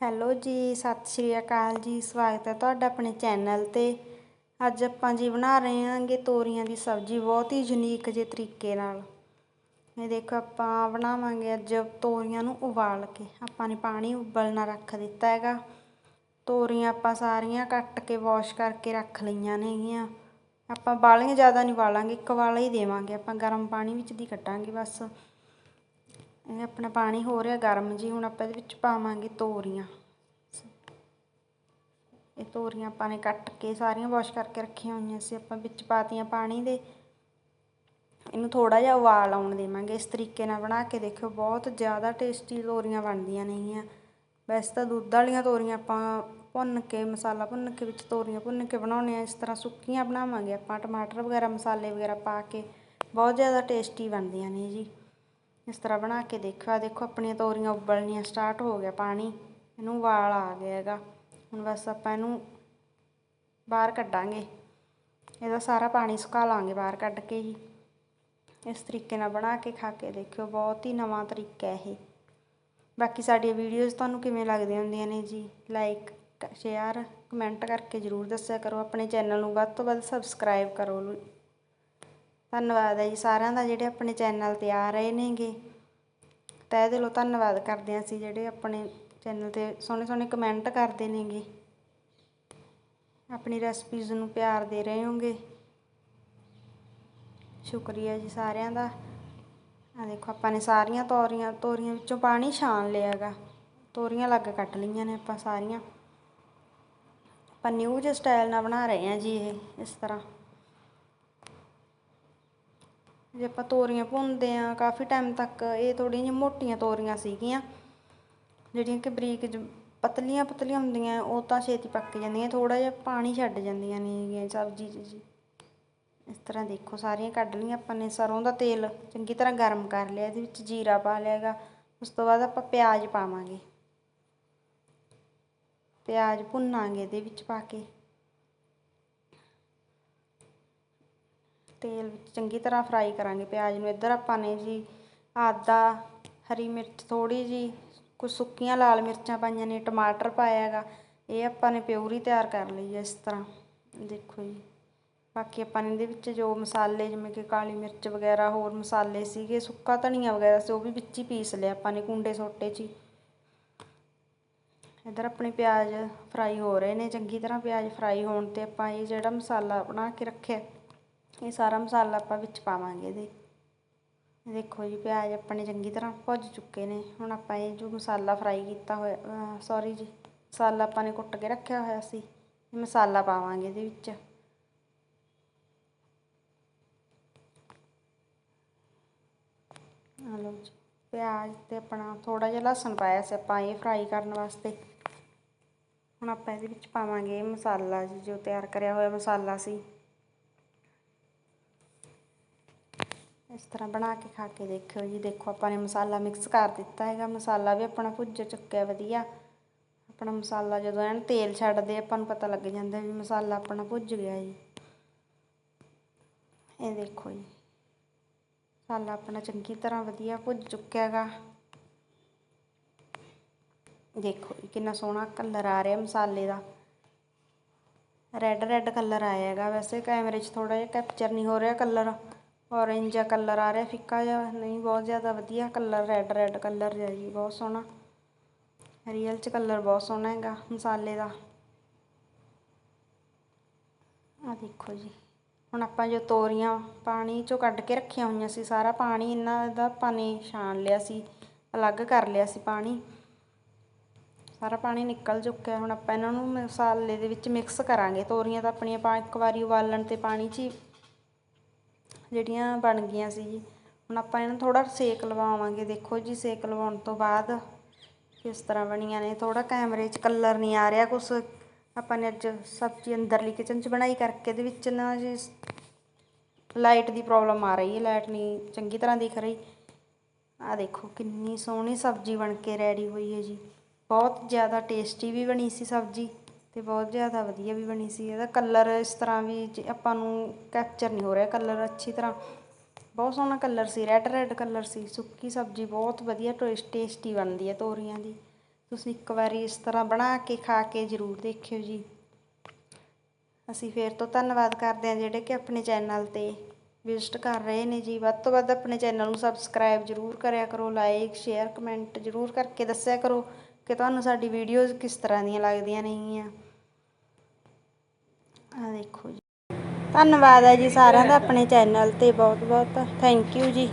Hello ਜੀ, ਸਤਿ ਸ਼੍ਰੀ ਅਕਾਲ ਜੀ, ਸਵਾਗਤ ਹੈ ਤੁਹਾਡਾ ਆਪਣੇ ਚੈਨਲ ਤੇ। ਅੱਜ ਆਪਾਂ ਜੀ ਬਣਾ ਰਹੇ ਹਾਂਗੇ ਤੋਰੀਆਂ ਦੀ ਸਬਜ਼ੀ, ਬਹੁਤ ਹੀ ਯੂਨੀਕ ਜੇ ਤਰੀਕੇ ਨਾਲ। ਇਹ ਦੇਖੋ, ਆਪਾਂ ਬਣਾਵਾਂਗੇ ਅੱਜ ਤੋਰੀਆਂ ਨੂੰ ਉਬਾਲ ਕੇ। ਆਪਾਂ ਨੇ ਪਾਣੀ ਉਬਲਣਾ ਰੱਖ ਦਿੱਤਾ ਹੈਗਾ। ਤੋਰੀਆਂ ਆਪਾਂ ਸਾਰੀਆਂ ਕੱਟ ਕੇ ਵਾਸ਼ ਕਰਕੇ ਰੱਖ ਲਈਆਂ ਨੇਗੀਆਂ ਆਪਾਂ ਬਾਲੀਆਂ ਜ਼ਿਆਦਾ ਨਹੀਂ ਵਾਲਾਂਗੇ, ਇੱਕ ਵਾਲਾ ਹੀ ਦੇਵਾਂਗੇ। ਆਪਾਂ ਗਰਮ ਪਾਣੀ ਵਿੱਚ ਦੀ ਕੱਟਾਂਗੇ ਬਸ। ਇਹ ਆਪਣਾ ਪਾਣੀ ਹੋ ਰਿਹਾ ਗਰਮ ਜੀ, ਹੁਣ ਆਪਾਂ ਇਹਦੇ ਵਿੱਚ ਪਾਵਾਂਗੇ ਤੋਰੀਆਂ। ਇਹ ਤੋਰੀਆਂ ਆਪਾਂ ਨੇ ਕੱਟ ਕੇ ਸਾਰੀਆਂ ਵਾਸ਼ ਕਰਕੇ ਰੱਖੀਆਂ ਹੋਈਆਂ ਸੀ, ਆਪਾਂ ਵਿੱਚ ਪਾਤੀਆਂ ਪਾਣੀ ਦੇ। ਇਹਨੂੰ ਥੋੜਾ ਜਿਹਾ ਉਬਾਲ ਆਉਣ ਦੇਵਾਂਗੇ, ਇਸ ਤਰੀਕੇ ਨਾਲ ਬਣਾ ਕੇ ਦੇਖਿਓ, ਬਹੁਤ ਜ਼ਿਆਦਾ ਟੇਸਟੀ ਤੋਰੀਆਂ ਬਣਦੀਆਂ ਨੇਗੀਆਂ ਵੈਸੇ ਤਾਂ ਦੁੱਧ ਵਾਲੀਆਂ ਤੋਰੀਆਂ ਆਪਾਂ ਭੁੰਨ ਕੇ, ਮਸਾਲਾ ਭੁੰਨ ਕੇ ਵਿੱਚ ਤੋਰੀਆਂ ਭੁੰਨ ਕੇ ਬਣਾਉਂਦੇ ਆ ਇਸ ਤਰ੍ਹਾਂ ਸੁੱਕੀਆਂ ਬਣਾਵਾਂਗੇ ਆਪਾਂ, ਟਮਾਟਰ ਵਗੈਰਾ, ਮਸਾਲੇ ਵਗੈਰਾ ਪਾ ਕੇ, ਬਹੁਤ ਜ਼ਿਆਦਾ ਟੇਸਟੀ ਬਣਦੀਆਂ ਨੇ ਜੀ। ਇਸ ਤਰ੍ਹਾਂ ਬਣਾ ਕੇ ਦੇਖਿਓ। ਆ ਦੇਖੋ, ਆਪਣੀਆਂ ਤੋਰੀਆਂ ਉਬਲਣੀਆਂ ਸਟਾਰਟ ਹੋ ਗਿਆ ਪਾਣੀ। ਇਹਨੂੰ ਵਾਲ ਆ ਗਿਆ ਹੈਗਾ। ਹੁਣ ਬਸ ਆਪਾਂ ਇਹਨੂੰ ਬਾਹਰ ਕੱਢਾਂਗੇ। ਇਹਦਾ ਸਾਰਾ ਪਾਣੀ ਸੁਕਾ ਲਾਂਗੇ ਬਾਹਰ ਕੱਢ ਕੇ ਹੀ। ਇਸ ਤਰੀਕੇ ਨਾਲ ਬਣਾ ਕੇ ਖਾ ਕੇ ਦੇਖਿਓ। ਬਹੁਤ ਹੀ ਨਵਾਂ ਤਰੀਕਾ ਹੈ ਇਹ। ਬਾਕੀ ਸਾਡੀਆਂ ਵੀਡੀਓਜ਼ ਤੁਹਾਨੂੰ ਕਿਵੇਂ ਲੱਗਦੀਆਂ ਹੁੰਦੀਆਂ ਨੇ ਜੀ? ਲਾਈਕ ਸ਼ੇਅਰ ਕਮੈਂਟ ਕਰਕੇ ਜ਼ਰੂਰ ਦੱਸਿਆ ਕਰੋ। ਆਪਣੇ ਚੈਨਲ ਨੂੰ ਵੱਧ ਤੋਂ ਵੱਧ ਸਬਸਕ੍ਰਾਈਬ ਕਰੋ। ਧੰਨਵਾਦ ਹੈ ਜੀ ਸਾਰਿਆਂ ਦਾ ਜਿਹੜੇ ਆਪਣੇ ਚੈਨਲ ਤੇ ਆ ਰਹੇ ਨੇਗੇ। ਤਹਿ ਦਿਲੋਂ ਧੰਨਵਾਦ ਕਰਦੇ ਹਾਂ ਅਸੀਂ ਜਿਹੜੇ ਆਪਣੇ ਚੈਨਲ ਤੇ ਸੋਹਣੇ ਸੋਹਣੇ ਕਮੈਂਟ ਕਰਦੇ ਨੇਗੇ। ਆਪਣੀ ਰੈਸਪੀਜ਼ ਨੂੰ ਪਿਆਰ ਦੇ ਰਹੇ ਹੋਗੇ। ਸ਼ੁਕਰੀਆ ਜੀ ਸਾਰਿਆਂ ਦਾ। ਆ ਦੇਖੋ ਆਪਾਂ ਨੇ ਸਾਰੀਆਂ ਤੋਰੀਆਂ ਤੋਰੀਆਂ ਵਿੱਚੋਂ ਪਾਣੀ ਛਾਣ ਲਿਆ ਹੈਗਾ। ਤੋਰੀਆਂ ਲੱਗ ਕੱਟ ਲਈਆਂ ਨੇ ਆਪਾਂ ਸਾਰੀਆਂ। ਆਪਾਂ ਨਿਊ ਜਿਹਾ ਸਟਾਈਲ ਨਾਲ ਬਣਾ ਰਹੇ ਹਾਂ ਜੀ ਇਹ, ਇਸ ਤਰ੍ਹਾਂ। ਜੇ ਆਪਾਂ ਤੋਰੀਆਂ ਭੁੰਨਦੇ ਆ ਕਾਫੀ ਟਾਈਮ ਤੱਕ ਇਹ ਥੋੜ੍ਹੀਆਂ ਜਿਹੀਆਂ ਮੋਟੀਆਂ ਤੋਰੀਆਂ ਸੀਗੀਆਂ। ਜਿਹੜੀਆਂ ਕਿ ਬਰੀਕ ਪਤਲੀਆਂ ਪਤਲੀਆਂ ਹੁੰਦੀਆਂ, ਉਹ ਤਾਂ ਛੇਤੀ ਪੱਕ ਜਾਂਦੀਆਂ ਥੋੜਾ ਜਿਹਾ ਪਾਣੀ ਛੱਡ ਜਾਂਦੀਆਂ ਨੇ ਸਬਜ਼ੀ 'ਚ ਜੀ। ਇਸ ਤਰ੍ਹਾਂ ਦੇਖੋ, ਸਾਰੀਆਂ ਕੱਢ ਲਈਆਂ ਆਪਾਂ ਨੇ, ਸਰੋਂ ਦਾ ਤੇਲ ਚੰਗੀ ਤਰ੍ਹਾਂ ਗਰਮ ਕਰ ਲਿਆ, ਇਹਦੇ ਵਿੱਚ ਜੀਰਾ ਪਾ ਲਿਆਗਾ ਉਸ ਤੋਂ ਬਾਅਦ ਆਪਾਂ ਪਿਆਜ਼ ਪਾਵਾਂਗੇ। ਪਿਆਜ਼ ਭੁੰਨਾਂਗੇ ਇਹਦੇ ਵਿੱਚ ਪਾ ਕੇ। ਤੇਲ ਵਿੱਚ ਚੰਗੀ ਤਰ੍ਹਾਂ ਫਰਾਈ ਕਰਾਂਗੇ, ਪਿਆਜ਼ ਨੂੰ ਇੱਧਰ ਆਪਾਂ ਨੇ ਜੀ ਆਦਾ ਹਰੀ ਮਿਰਚ ਥੋੜੀ ਜੀ ਕੁਝ ਸੁੱਕੀਆਂ ਲਾਲ ਮਿਰਚਾਂ ਪਾਈਆਂ ਨੇ, ਟਮਾਟਰ ਪਾਇਆ ਹੈਗਾ, ਇਹ ਆਪਾਂ ਨੇ ਪਿਉਰੀ ਤਿਆਰ ਕਰ ਲਈ ਹੈ ਇਸ ਤਰ੍ਹਾਂ, ਦੇਖੋ ਜੀ। ਬਾਕੀ ਆਪਾਂ ਨੇ ਇਹਦੇ ਵਿੱਚ ਜੋ ਮਸਾਲੇ ਜਿਵੇਂ ਕਿ ਕਾਲੀ ਮਿਰਚ ਵਗੈਰਾ, ਹੋਰ ਮਸਾਲੇ ਸੀਗੇ, ਸੁੱਕਾ ਧਨੀਆ ਵਗੈਰਾ ਸੀ, ਉਹ ਵੀ ਵਿੱਚ ਹੀ ਪੀਸ ਲਿਆ ਆਪਾਂ ਨੇ ਕੁੰਡੇ ਸੋਟੇ 'ਚ ਹੀ। ਇੱਧਰ ਆਪਣੇ ਪਿਆਜ਼ ਫਰਾਈ ਹੋ ਰਹੇ ਨੇ, ਚੰਗੀ ਤਰ੍ਹਾਂ ਪਿਆਜ਼ ਫਰਾਈ ਹੋਣ ਤੇ ਆਪਾਂ ਇਹ ਜਿਹੜਾ ਮਸਾਲਾ ਬਣਾ ਕੇ ਰੱਖਿਆ ਇਹ ਸਾਰਾ ਮਸਾਲਾ ਆਪਾਂ ਵਿੱਚ ਪਾਵਾਂਗੇ ਇਹਦੇ। ਦੇਖੋ ਜੀ, ਪਿਆਜ਼ ਆਪਣੇ ਚੰਗੀ ਤਰ੍ਹਾਂ ਭੁੱਜ ਚੁੱਕੇ ਨੇ। ਹੁਣ ਆਪਾਂ ਇਹ ਜੋ ਮਸਾਲਾ ਫਰਾਈ ਕੀਤਾ ਹੋਇਆ ਸੌਰੀ ਜੀ, ਮਸਾਲਾ ਆਪਾਂ ਨੇ ਕੁੱਟ ਕੇ ਰੱਖਿਆ ਹੋਇਆ ਸੀ, ਇਹ ਮਸਾਲਾ ਪਾਵਾਂਗੇ ਇਹਦੇ ਵਿੱਚ। ਆ ਲਓ ਜੀ, ਪਿਆਜ਼ ਤੇ ਆਪਣਾ ਥੋੜਾ ਜਿਹਾ ਲਸਣ ਪਾਇਆ ਸੀ ਆਪਾਂ ਇਹ ਫਰਾਈ ਕਰਨ ਵਾਸਤੇ। ਹੁਣ ਆਪਾਂ ਇਹਦੇ ਵਿੱਚ ਪਾਵਾਂਗੇ ਮਸਾਲਾ ਜੀ, ਜੋ ਤਿਆਰ ਕਰਿਆ ਹੋਇਆ ਮਸਾਲਾ ਸੀ। ਇਸ ਤਰ੍ਹਾਂ ਬਣਾ ਕੇ ਖਾ ਕੇ ਦੇਖਿਓ ਜੀ। ਦੇਖੋ, ਆਪਾਂ ਨੇ ਮਸਾਲਾ ਮਿਕਸ ਕਰ ਦਿੱਤਾ ਹੈਗਾ। ਮਸਾਲਾ ਵੀ ਆਪਣਾ ਭੁੱਜ ਚੁੱਕਿਆ ਵਧੀਆ। ਆਪਣਾ ਮਸਾਲਾ ਜਦੋਂ ਐਨ ਤੇਲ ਛੱਡਦੇ, ਆਪਾਂ ਨੂੰ ਪਤਾ ਲੱਗ ਜਾਂਦਾ ਵੀ ਮਸਾਲਾ ਆਪਣਾ ਭੁੱਜ ਗਿਆ ਜੀ। ਇਹ ਦੇਖੋ ਜੀ। ਮਸਾਲਾ ਆਪਣਾ ਚੰਗੀ ਤਰ੍ਹਾਂ ਵਧੀਆ ਭੁੱਜ ਚੁੱਕਿਆ ਹੈਗਾ। ਦੇਖੋ ਜੀ, ਕਿੰਨਾ ਸੋਹਣਾ ਕਲਰ ਆ ਰਿਹਾ ਮਸਾਲੇ ਦਾ। ਰੈੱਡ ਰੈੱਡ ਕਲਰ ਆਇਆ ਹੈਗਾ। ਵੈਸੇ ਕੈਮਰੇ 'ਚ ਥੋੜਾ ਜਿਹਾ ਕੈਪਚਰ ਨਹੀਂ ਹੋ ਰਿਹਾ ਕਲਰ ਔਰੇਂਜ ਜਿਹਾ ਕਲਰ ਆ ਰਿਹਾ, ਫਿੱਕਾ ਜਿਹਾ। ਨਹੀਂ, ਬਹੁਤ ਜ਼ਿਆਦਾ ਵਧੀਆ ਕਲਰ ਰੈੱਡ ਰੈੱਡ ਕਲਰ ਜਿਹਾ ਜੀ, ਬਹੁਤ ਸੋਹਣਾ। ਰੀਅਲ 'ਚ ਕਲਰ ਬਹੁਤ ਸੋਹਣਾ ਹੈਗਾ, ਮਸਾਲੇ ਦਾ। ਆ ਦੇਖੋ ਜੀ। ਹੁਣ ਆਪਾਂ ਜੋ ਤੋਰੀਆਂ, ਪਾਣੀ 'ਚੋਂ ਕੱਢ ਕੇ ਰੱਖੀਆਂ ਹੋਈਆਂ ਸੀ, ਸਾਰਾ ਪਾਣੀ ਇਹਨਾਂ ਦਾ ਪਾਣੀ ਛਾਣ ਲਿਆ ਸੀ, ਅਲੱਗ ਕਰ ਲਿਆ ਸੀ ਪਾਣੀ। ਸਾਰਾ ਪਾਣੀ ਨਿਕਲ ਚੁੱਕਿਆ, ਹੁਣ ਆਪਾਂ ਇਹਨਾਂ ਨੂੰ ਮਸਾਲੇ ਦੇ ਵਿੱਚ ਮਿਕਸ ਕਰਾਂਗੇ। ਤੋਰੀਆਂ ਤਾਂ ਆਪਣੀਆਂ ਪਾ ਇੱਕ ਵਾਰੀ ਉਬਾਲਣ ਤੇ ਪਾਣੀ 'ਚ ਜਿਹੜੀਆਂ ਬਣ ਗਈਆਂ ਸੀ। ਜੀ ਹੁਣ ਆਪਾਂ ਇਹਨਾਂ ਥੋੜਾ ਸੇਕ ਲਵਾਵਾਂਗੇ। ਦੇਖੋ ਜੀ, ਸੇਕ ਲਵਾਉਣ ਤੋਂ ਬਾਅਦ ਕਿਸ ਤਰ੍ਹਾਂ ਬਣੀਆਂ ਨੇ। ਥੋੜਾ ਕੈਮਰੇ 'ਚ ਕਲਰ ਨਹੀਂ ਆ ਰਿਹਾ ਕੁਛ। ਆਪਾਂ ਨੇ ਅੱਜ ਸਬਜ਼ੀ ਅੰਦਰਲੀ ਕਿਚਨ 'ਚ ਬਣਾਈ ਕਰਕੇ ਇਹਦੇ ਵਿੱਚ ਨਾ ਜੀ ਲਾਈਟ ਦੀ ਪ੍ਰੋਬਲਮ ਆ ਰਹੀ ਹੈ। ਲਾਈਟ ਨਹੀਂ ਚੰਗੀ ਤਰ੍ਹਾਂ ਦਿਖ ਰਹੀ। ਆ ਦੇਖੋ ਕਿੰਨੀ ਸੋਹਣੀ ਸਬਜ਼ੀ ਬਣ ਕੇ ਰੈਡੀ ਹੋਈ ਹੈ ਜੀ। ਬਹੁਤ ਜ਼ਿਆਦਾ ਟੇਸਟੀ ਵੀ ਬਣੀ ਸੀ ਸਬਜ਼ੀ। ਅਤੇ ਬਹੁਤ ਜ਼ਿਆਦਾ ਵਧੀਆ ਵੀ ਬਣੀ ਸੀ, ਇਹਦਾ ਕਲਰ ਇਸ ਤਰ੍ਹਾਂ ਵੀ ਆਪਾਂ ਨੂੰ ਕੈਪਚਰ ਨਹੀਂ ਹੋ ਰਿਹਾ ਕਲਰ ਅੱਛੀ ਤਰ੍ਹਾਂ। ਬਹੁਤ ਸੋਹਣਾ ਕਲਰ ਸੀ ਰੈੱਡ ਰੈੱਡ ਕਲਰ ਸੀ, ਸੁੱਕੀ ਸਬਜ਼ੀ ਬਹੁਤ ਵਧੀਆ ਟੇਸਟੀ ਬਣਦੀ ਹੈ ਤੋਰੀਆਂ ਦੀ। ਤੁਸੀਂ ਇੱਕ ਵਾਰੀ ਇਸ ਤਰ੍ਹਾਂ ਬਣਾ ਕੇ, ਖਾ ਕੇ ਜ਼ਰੂਰ ਦੇਖਿਓ ਜੀ। ਅਸੀਂ ਫੇਰ ਤੋਂ ਧੰਨਵਾਦ ਕਰਦੇ ਹਾਂ ਜਿਹੜੇ ਕਿ ਆਪਣੇ ਚੈਨਲ ਤੇ ਵਿਜ਼ਿਟ ਕਰ ਰਹੇ ਨੇ ਜੀ। ਵੱਧ ਤੋਂ ਵੱਧ ਆਪਣੇ ਚੈਨਲ ਨੂੰ ਸਬਸਕ੍ਰਾਈਬ ਜ਼ਰੂਰ ਕਰਿਆ ਕਰੋ ਲਾਈਕ ਸ਼ੇਅਰ ਕਮੈਂਟ ਜ਼ਰੂਰ ਕਰਕੇ ਦੱਸਿਆ ਕਰੋ ਕਿ ਤੁਹਾਨੂੰ ਸਾਡੀ ਵੀਡੀਓਜ਼ ਕਿਸ ਤਰ੍ਹਾਂ ਦੀਆਂ ਲੱਗਦੀਆਂ ਨੇਗੀਆਂ ਆ ਦੇਖੋ ਜੀ। ਧੰਨਵਾਦ ਹੈ ਜੀ ਸਾਰਿਆਂ ਦਾ ਆਪਣੇ ਚੈਨਲ ਤੇ ਬਹੁਤ ਬਹੁਤ ਥੈਂਕ ਯੂ ਜੀ।